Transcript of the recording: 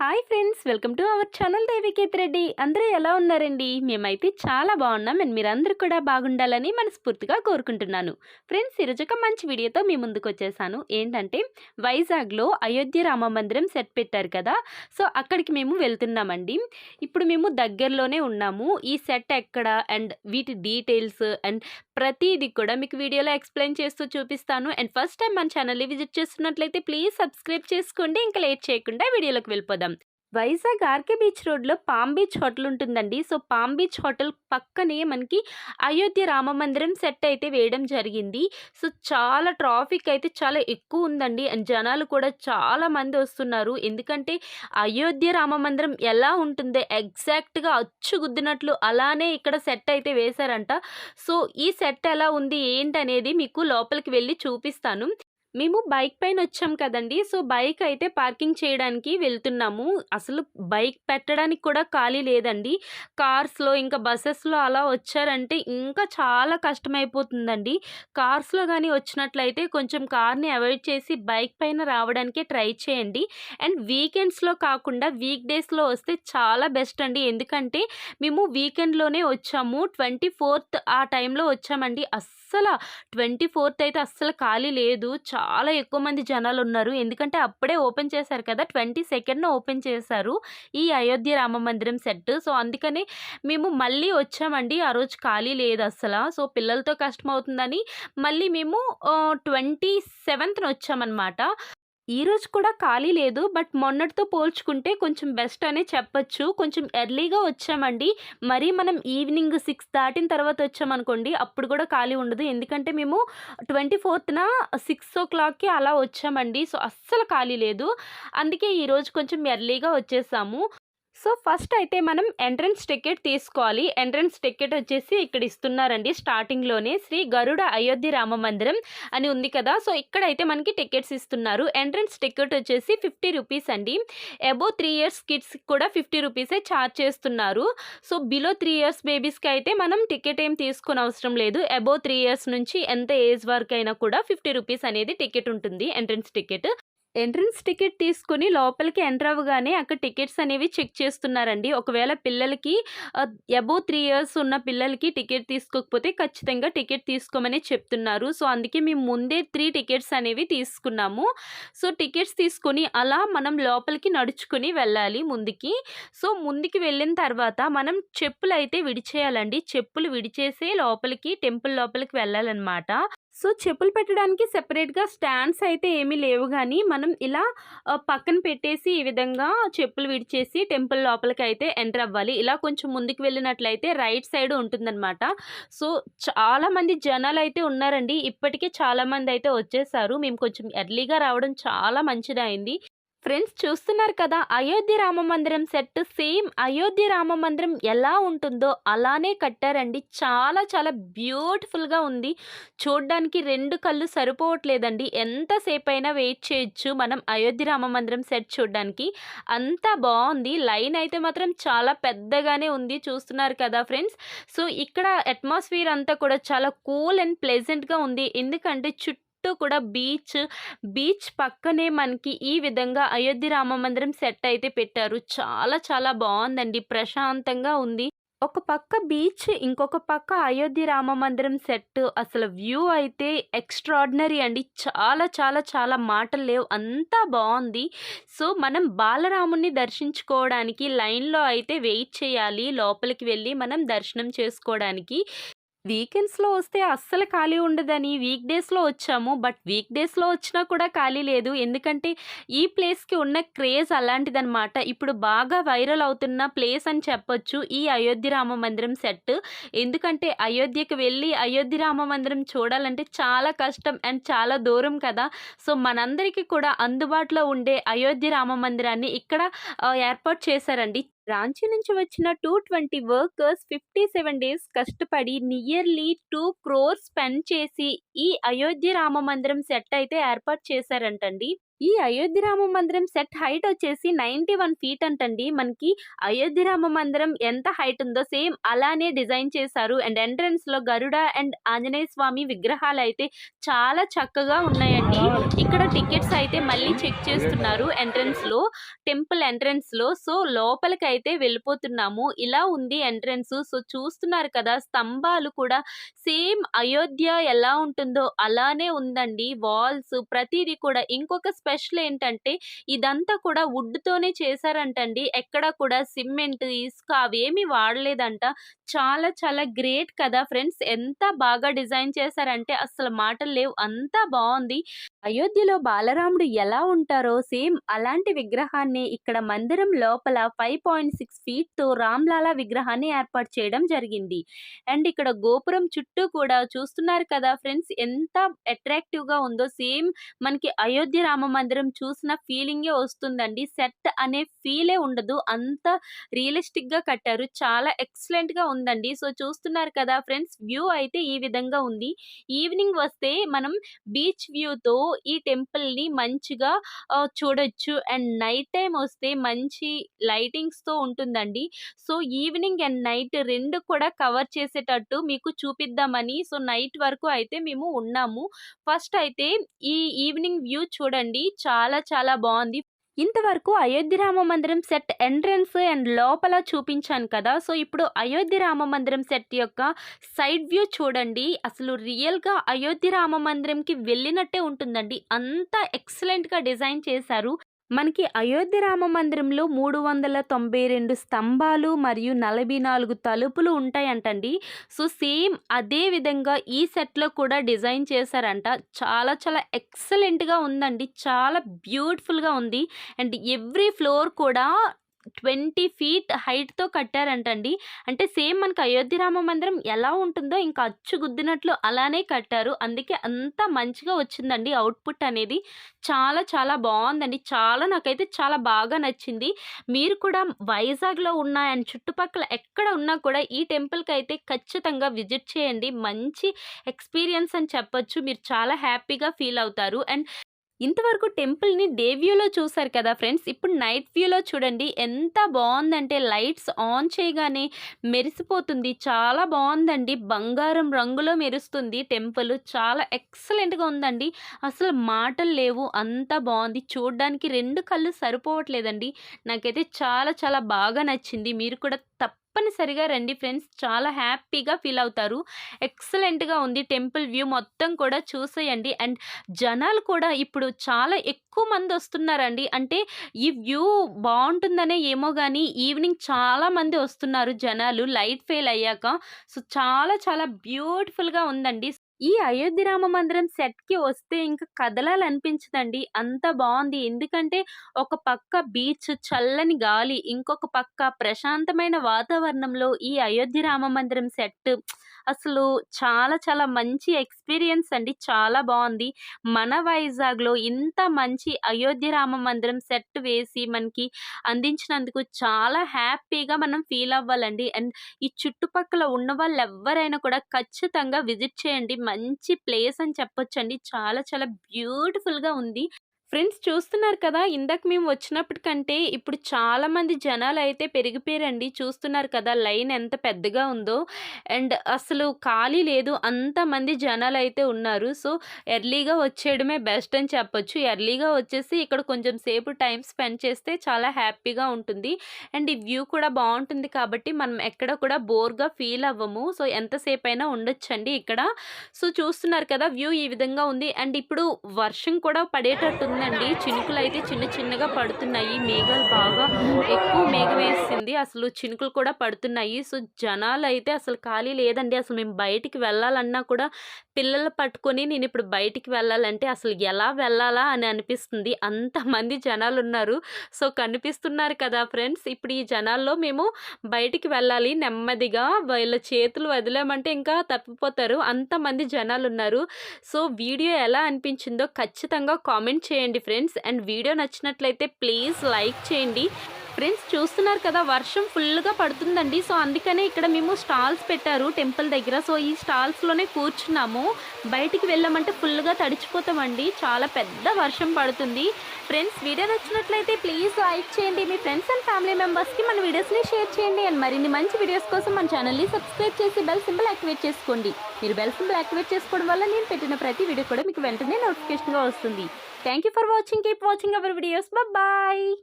Hi friends welcome to our channel Deviketh Reddy. అందరూ ఎలా ఉన్నారండి? మేమైతే చాలా బాగున్నాం అండ్ మీరందరూ కూడా బాగుండాలని మనస్ఫూర్తిగా కోరుకుంటున్నాను. ఫ్రెండ్స్ ఈరోజు ఒక మంచి వీడియోతో మీ ముందుకు వచ్చేసాను. ఏంటంటే వైజాగ్లో అయోధ్య రామ మందిరం సెట్ పెట్టారు కదా సో అక్కడికి మేము వెళ్తున్నామండి. ఇప్పుడు మేము దగ్గరలోనే ఉన్నాము. ఈ సెట్ ఎక్కడ అండ్ వీటి డీటెయిల్స్ అండ్ ప్రతిదీ కూడా మీకు వీడియోలో ఎక్స్ప్లెయిన్ చేస్తూ చూపిస్తాను. అండ్ ఫస్ట్ టైం మన ఛానల్ని విజిట్ చేస్తున్నట్లయితే ప్లీజ్ సబ్స్క్రైబ్ చేసుకోండి. ఇంకా లేట్ చేయకుండా వీడియోలోకి వెళ్ళిపోదాం. వైజాగ్ ఆర్కే బీచ్ రోడ్లో పామ్ బీచ్ హోటల్ ఉంటుందండి. సో పామ్ బీచ్ హోటల్ పక్కనే మనకి అయోధ్య రామ మందిరం సెట్ అయితే వేయడం జరిగింది. సో చాలా ట్రాఫిక్ అయితే చాలా ఎక్కువ ఉందండి. అండ్ జనాలు కూడా చాలా మంది వస్తున్నారు. ఎందుకంటే అయోధ్య రామ మందిరం ఎలా ఉంటుందో ఎగ్జాక్ట్గా అచ్చుగుద్దినట్లు అలానే ఇక్కడ సెట్ అయితే వేశారంట. సో ఈ సెట్ ఎలా ఉంది ఏంటనేది మీకు లోపలికి వెళ్ళి చూపిస్తాను. మేము బైక్ పైన వచ్చాం కదండీ! సో, బైక్ అయితే పార్కింగ్ చేయడానికి వెళ్తున్నాము. అసలు బైక్ పెట్టడానికి కూడా ఖాళీ లేదండి. కార్స్‌లో ఇంకా బస్సెస్లో అలా వచ్చారంటే ఇంకా చాలా కష్టమైపోతుందండి. కార్స్‌లో కానీ వచ్చినట్లయితే కొంచెం కార్‌ని అవాయిడ్ చేసి బైక్ పైన రావడానికే ట్రై చేయండి. అండ్ వీకెండ్స్‌లో కాకుండా వీక్ డేస్‌లో వస్తే చాలా బెస్ట్ అండి. ఎందుకంటే మేము వీకెండ్‌లోనే వచ్చాము. 24థ్ ఆ టైంలో వచ్చామండి. అస్సలు 24థ్ అయితే అస్సలు ఖాళీ లేదు. చాలా ఎక్కువ మంది జనాలు ఉన్నారు ఎందుకంటే అప్పుడే ఓపెన్ చేశారు కదా! 22న ఓపెన్ చేశారు. ఈ అయోధ్య రామ మందిరం సెట్. సో, అందుకని మేము మళ్ళీ వచ్చామండి. ఆ రోజు ఖాళీ లేదు లేదస్సల. సో, పిల్లలతో కష్టం అవుతుందని మళ్ళీ మేము ట్వంటీ సెవెంత్న వచ్చామనమాట. ఈరోజు కూడా ఖాళీ లేదు. బట్ మొన్నటితో పోల్చుకుంటే కొంచెం బెస్ట్ అనే చెప్పచ్చు కొంచెం ఎర్లీగా వచ్చామండి. మరీ మనం ఈవినింగ్ సిక్స్ దాటిన తర్వాత వచ్చామనుకోండి అప్పుడు కూడా ఖాళీ ఉండదు. ఎందుకంటే మేము 24థ్‌న 6:00కి అలా వచ్చామండి. సో, అస్సలు ఖాళీ లేదు. అందుకే ఈరోజు కొంచెం ఎర్లీగా వచ్చేసాము. సో, ఫస్ట్ అయితే మనం ఎంట్రన్స్ టికెట్ తీసుకోవాలి. ఎంట్రన్స్ టికెట్ వచ్చేసి ఇక్కడ ఇస్తున్నారండి స్టార్టింగ్‌లోనే. శ్రీ గరుడ అయోధ్య రామ మందిరం అని ఉంది కదా! సో, ఇక్కడైతే మనకి టికెట్స్ ఇస్తున్నారు. ఎంట్రన్స్ టికెట్ వచ్చేసి 50 రూపీస్ అండి. అబో త్రీ ఇయర్స్ కిడ్స్ కూడా 50 రూపీసే ఛార్జ్ చేస్తున్నారు. సో, బిలో త్రీ ఇయర్స్ బేబీస్‌కి అయితే మనం టికెట్ ఏం తీసుకోనవసరం లేదు. అబో త్రీ ఇయర్స్ నుంచి ఎంత ఏజ్ వరకు అయినా కూడా 50 రూపీస్ అనేది టికెట్ ఉంటుంది. Entrance ticket. ఎంట్రన్స్ టికెట్ తీసుకొని లోపలికి ఎంటర్ అవ్వగానే అక్కడ టికెట్స్ అనేవి చెక్ చేస్తున్నారండి. ఒకవేళ పిల్లలకి ఆహ్, అబోవ్ 3 ఇయర్స్ ఉన్న పిల్లలకి టికెట్ తీసుకోకపోతే ఖచ్చితంగా టికెట్ తీసుకోమని చెప్తున్నారు. సో, అందుకే మేము ముందే త్రీ టికెట్స్ అనేవి తీసుకున్నాము. సో, టికెట్స్ తీసుకొని అలా మనం లోపలికి నడుచుకుని వెళ్ళాలి ముందుకి. సో, ముందుకి వెళ్ళిన తర్వాత మనం చెప్పులు అయితే విడిచేయాలండి. చెప్పులు విడిచేసే లోపలికి టెంపుల్ లోపలికి వెళ్ళాలన్నమాట సో, చెప్పులు పెట్టడానికి సెపరేట్‌గా స్టాండ్స్ అయితే ఏమీ లేవు కానీ మనం ఇలా పక్కన పెట్టేసి ఈ విధంగా చెప్పులు విడిచేసి టెంపుల్ లోపలికైతే ఎంటర్ అవ్వాలి. ఇలా కొంచెం ముందుకు వెళ్ళినట్లయితే రైట్ సైడ్ ఉంటుందనమాట. సో, చాలామంది జనాలు అయితే ఉన్నారండి. ఇప్పటికే చాలామంది అయితే వచ్చేసారు. మేము కొంచెం ఎర్లీగా రావడం చాలా మంచిదైంది ఫ్రెండ్స్ చూస్తున్నారు కదా! అయోధ్య రామ మందిరం సెట్ సేమ్ అయోధ్య రామ మందిరం ఎలా ఉంటుందో అలానే కట్టారండి. చాలా చాలా బ్యూటిఫుల్‌గా ఉంది. చూడ్డానికి రెండు కళ్ళు సరిపోవట్లేదండి. ఎంతసేపు అయినా వెయిట్ చేయొచ్చు మనం అయోధ్య రామ మందిరం సెట్ చూడడానికి అంత బాగుంది లైన్ అయితే మాత్రం చాలా పెద్దగానే ఉంది. చూస్తున్నారు కదా ఫ్రెండ్స్. సో, ఇక్కడ అట్మాస్ఫియర్ అంతా కూడా చాలా కూల్ అండ్ ప్లెజెంట్‌గా ఉంది. ఎందుకంటే చుట్టూ కూడా బీచ్, బీచ్ పక్కనే మనకి ఈ విధంగా అయోధ్య రామ మందిరం సెట్ అయితే పెట్టారు. చాలా చాలా బాగుందండి ప్రశాంతంగా ఉంది. ఒక పక్క బీచ్, ఇంకొక పక్క అయోధ్య రామ మందిరం సెట్. అసలు వ్యూ అయితే ఎక్స్ట్రాడినరీ అండి. చాలా చాలా చాలా మాటలు లేవు. అంతా బాగుంది సో, మనం బాలరాముని దర్శించుకోవడానికి లైన్‌లో అయితే వెయిట్ చేయాలి. లోపలికి వెళ్ళి మనం దర్శనం చేసుకోవడానికి. వీకెండ్స్‌లో వస్తే అస్సలు ఖాళీ ఉండదని వీక్ డేస్‌లో వచ్చాము. బట్ వీక్ డేస్‌లో వచ్చినా కూడా ఖాళీ లేదు. ఎందుకంటే ఈ ప్లేస్‌కి ఉన్న క్రేజ్ అలాంటిదనమాట. ఇప్పుడు బాగా వైరల్ అవుతున్న ప్లేస్ అని చెప్పొచ్చు ఈ అయోధ్య రామ మందిరం సెట్. ఎందుకంటే అయోధ్యకి వెళ్ళి అయోధ్య రామ మందిరం చూడాలంటే చాలా కష్టం అండ్ చాలా దూరం కదా! సో, మనందరికీ కూడా అందుబాటులో ఉండే అయోధ్య రామ మందిరాన్ని ఇక్కడ ఏర్పాటు చేశారండి. రాంచీ నుంచి వచ్చిన 220 వర్కర్స్ 57 డేస్ కష్టపడి నియర్లీ టూ క్రోర్స్ స్పెండ్ చేసి ఈ అయోధ్య రామ మందిరం సెట్ అయితే ఏర్పాటు చేశారంటండి. ఈ అయోధ్య రామ మందిరం సెట్ హైట్ వచ్చేసి 91 ఫీట్ అంటండి. మనకి అయోధ్య రామ మందిరం ఎంత హైట్ ఉందో సేమ్ అలానే డిజైన్ చేశారు. అండ్ ఎంట్రన్స్‌లో గరుడ అండ్ ఆంజనేయ స్వామి విగ్రహాలు అయితే చాలా చక్కగా ఉన్నాయండి. ఇక్కడ టికెట్స్ అయితే మళ్ళీ చెక్ చేస్తున్నారు ఎంట్రన్స్‌లో. టెంపుల్ ఎంట్రన్స్‌లో. సో, లోపలికి అయితే వెళ్ళిపోతున్నాము. ఇలా ఉంది ఎంట్రన్స్. సో, చూస్తున్నారు కదా! స్తంభాలు కూడా సేమ్ అయోధ్య ఎలా ఉంటుందో అలానే ఉందండి. వాల్స్ ప్రతిదీ కూడా ఇంకొక స్పెషల్ ఏంటంటే ఇదంతా కూడా వుడ్‌తోనే చేశారంటండి. ఎక్కడ కూడా సిమెంట్, ఇసుక అవేమి వాడలేదంట. చాలా చాలా గ్రేట్ కదా ఫ్రెండ్స్! ఎంత బాగా డిజైన్ చేశారంటే అస్సలు మాటలు లేవు. అంతా బాగుంది అయోధ్యలో బాలరాముడు ఎలా ఉంటారో సేమ్ అలాంటి విగ్రహాన్ని ఇక్కడ మందిరం లోపల 5.6 ఫీట్‌తో రామ్‌లాలా విగ్రహాన్ని ఏర్పాటు చేయడం జరిగింది. అండ్ ఇక్కడ గోపురం చుట్టూ కూడా చూస్తున్నారు కదా ఫ్రెండ్స్! ఎంత అట్రాక్టివ్‌గా ఉందో సేమ్ మనకి అయోధ్య రామ మందిరం చూసిన ఫీలింగే వస్తుందండి. సెట్ అనే ఫీలే ఉండదు. అంత రియలిస్టిక్‌గా కట్టారు. చాలా ఎక్సలెంట్‌గా ఉందండి. సో, చూస్తున్నారు కదా ఫ్రెండ్స్! వ్యూ అయితే ఈ విధంగా ఉంది. ఈవినింగ్ వస్తే మనం బీచ్ వ్యూతో ఈ టెంపుల్‌ని మంచిగా చూడొచ్చు. అండ్ నైట్ టైం వస్తే మంచి లైటింగ్స్‌తో ఉంటుందండి. సో, ఈవినింగ్ అండ్ నైట్ రెండు కూడా కవర్ చేసేటట్టు మీకు చూపిద్దామని సో, నైట్ వరకు అయితే మేము ఉన్నాము. ఫస్ట్ అయితే ఈ ఈవినింగ్ వ్యూ చూడండి. చాలా చాలా బాగుంది ఇంతవరకు అయోధ్య రామ మందిరం సెట్ ఎంట్రన్స్ అండ్ లోపల చూపించాను కదా! సో, ఇప్పుడు అయోధ్య రామ మందిరం సెట్ యొక్క సైడ్ వ్యూ చూడండి. అసలు రియల్‌గా అయోధ్య రామ మందిరంకి వెళ్ళినట్టే ఉంటుందండి. అంత ఎక్సలెంట్‌గా డిజైన్ చేశారు. మనకి అయోధ్య రామ మందిరంలో 392 స్తంభాలు మరియు 44 తలుపులు ఉంటాయంటండి. సో, సేమ్ అదే విధంగా ఈ సెట్‌లో కూడా డిజైన్ చేశారంట. చాలా చాలా ఎక్సలెంట్‌గా ఉందండి. చాలా బ్యూటిఫుల్‌గా ఉంది. అండ్ ఎవ్రీ ఫ్లోర్ కూడా 20 ఫీట్ హైట్‌తో కట్టారంటండి. అంటే సేమ్ మనకి అయోధ్య రామ మందిరం ఎలా ఉంటుందో ఇంకా అచ్చు గుద్దినట్లు అలానే కట్టారు. అందుకే అంత మంచిగా వచ్చిందండి అవుట్‌పుట్ అనేది. చాలా చాలా బాగుందండి చాలా నాకైతే చాలా బాగా నచ్చింది. మీరు కూడా వైజాగ్‌లో ఉన్న అండ్ చుట్టుపక్కల ఎక్కడ ఉన్నా కూడా ఈ టెంపుల్కి అయితే ఖచ్చితంగా విజిట్ చేయండి. మంచి ఎక్స్‌పీరియన్స్ అని చెప్పొచ్చు. మీరు చాలా హ్యాపీగా ఫీల్ అవుతారు. అండ్ ఇంతవరకు టెంపుల్‌ని డే వ్యూలో చూసారు కదా ఫ్రెండ్స్! ఇప్పుడు నైట్ వ్యూలో చూడండి. ఎంత బాగుందంటే లైట్స్ ఆన్ చేయగానే మెరిసిపోతుంది. చాలా బాగుందండి బంగారం రంగులో మెరుస్తుంది టెంపుల్. చాలా ఎక్సలెంట్‌గా ఉందండి. అసలు మాటలు లేవు. అంత బాగుంది చూడడానికి రెండు కళ్ళు సరిపోవట్లేదండి. నాకైతే చాలా చాలా బాగా నచ్చింది. మీరు కూడా తప్పనిసరిగా రండి ఫ్రెండ్స్. చాలా హ్యాపీగా ఫీల్ అవుతారు. ఎక్సలెంట్‌గా ఉంది. టెంపుల్ వ్యూ మొత్తం కూడా చూసేయండి. అండ్ జనాలు కూడా ఇప్పుడు చాలా ఎక్కువ మంది వస్తున్నారండి అంటే ఈ వ్యూ బాగుంటుందనే ఏమో కానీ ఈవినింగ్ చాలా మంది వస్తున్నారు జనాలు లైట్ ఫెయిల్ అయ్యాక. సో, చాలా చాలా బ్యూటిఫుల్‌గా ఉందండి. ఈ అయోధ్య రామ మందిరం సెట్‌కి వస్తే ఇంకా కదలాలనిపించదండి. అంత బాగుంది ఎందుకంటే ఒక పక్క బీచ్, చల్లని గాలి, ఇంకొక పక్క ప్రశాంతమైన వాతావరణంలో ఈ అయోధ్య రామ మందిరం సెట్ అసలు చాలా చాలా మంచి ఎక్స్‌పీరియన్స్ అండి. చాలా బాగుంది మన వైజాగ్‌లో ఇంత మంచి అయోధ్య రామ మందిరం సెట్ వేసి మనకి అందించినందుకు చాలా హ్యాపీగా మనం ఫీల్ అవ్వాలండి. అండ్ ఈ చుట్టుపక్కల ఉన్న వాళ్ళు ఎవరైనా కూడా ఖచ్చితంగా విజిట్ చేయండి. మంచి ప్లేస్ అని చెప్పొచ్చండి. చాలా చాలా బ్యూటిఫుల్‌గా ఉంది. ఫ్రెండ్స్ చూస్తున్నారు కదా! ఇందాక మేము వచ్చినప్పటికంటే ఇప్పుడు చాలామంది జనాలు అయితే పెరిగిపోయారండి. చూస్తున్నారు కదా! లైన్ ఎంత పెద్దగా ఉందో. అండ్ అసలు ఖాళీ లేదు. అంతమంది అయితే ఉన్నారు. సో, ఎర్లీగా వచ్చేయడమే బెస్ట్ అని చెప్పొచ్చు. ఎర్లీగా వచ్చేసి ఇక్కడ కొంచెం సేపు టైం స్పెండ్ చేస్తే చాలా హ్యాపీగా ఉంటుంది. అండ్ ఈ వ్యూ కూడా బాగుంటుంది కాబట్టి మనం ఎక్కడ కూడా బోర్‌గా ఫీల్ అవ్వము. సో, ఎంతసేపు అయినా ఉండొచ్చండి ఇక్కడ. సో, చూస్తున్నారు కదా! వ్యూ ఈ విధంగా ఉంది. అండ్ ఇప్పుడు వర్షం కూడా అండి చినుకులు అయితే చిన్న చిన్నగా పడుతున్నాయి. మేఘాలు బాగా ఎక్కువ మేఘమేసింది. అసలు చినుకులు కూడా పడుతున్నాయి. సో, జనాలు అయితే అసలు ఖాళీ లేదండి. అసలు మేము బయటికి వెళ్ళాలన్నా కూడా పిల్లలు పట్టుకొని నేను ఇప్పుడు బయటికి వెళ్ళాలంటే అసలు ఎలా వెళ్ళాలా అని అనిపిస్తుంది. అంతమంది జనాలున్నారు. సో, కనిపిస్తున్నారు కదా ఫ్రెండ్స్! ఇప్పుడు ఈ జనాల్లో మేము బయటికి వెళ్ళాలి నెమ్మదిగా. వీళ్ళ చేతులు వదిలామంటే ఇంకా తప్పిపోతారు. అంతమంది జనాలున్నారు. సో, వీడియో ఎలా అనిపించిందో ఖచ్చితంగా కామెంట్ చేయండి ఫ్రెండ్స్. అండ్ వీడియో నచ్చినట్లయితే ప్లీజ్ లైక్ చేయండి. ఫ్రెండ్స్ చూస్తున్నారు కదా వర్షం ఫుల్గా పడుతుందండి. సో అందుకనే ఇక్కడ మేము స్టాల్స్ పెట్టారు టెంపుల్ దగ్గర. సో ఈ స్టాల్స్లోనే కూర్చున్నాము. బయటికి వెళ్ళామంటే ఫుల్గా తడిచిపోతామండి. చాలా పెద్ద వర్షం పడుతుంది. ఫ్రెండ్స్ వీడియో నచ్చినట్లయితే ప్లీజ్ లైక్ చేయండి. మీ ఫ్రెండ్స్ అండ్ ఫ్యామిలీ మెంబర్స్కి మన వీడియోస్ని షేర్ చేయండి. అండ్ మరిన్ని మంచి వీడియోస్ కోసం మన ఛానల్ని సబ్స్క్రైబ్ చేసి బెల్ సింబల్ యాక్టివేట్ చేసుకోండి. మీరు బెల్ సింబల్ యాక్టివేట్ చేసుకోవడం వల్ల నేను పెట్టిన ప్రతి వీడియో కూడా మీకు వెంటనే నోటిఫికేషన్గా వస్తుంది. Thank you for watching. Keep watching our videos. Bye-bye.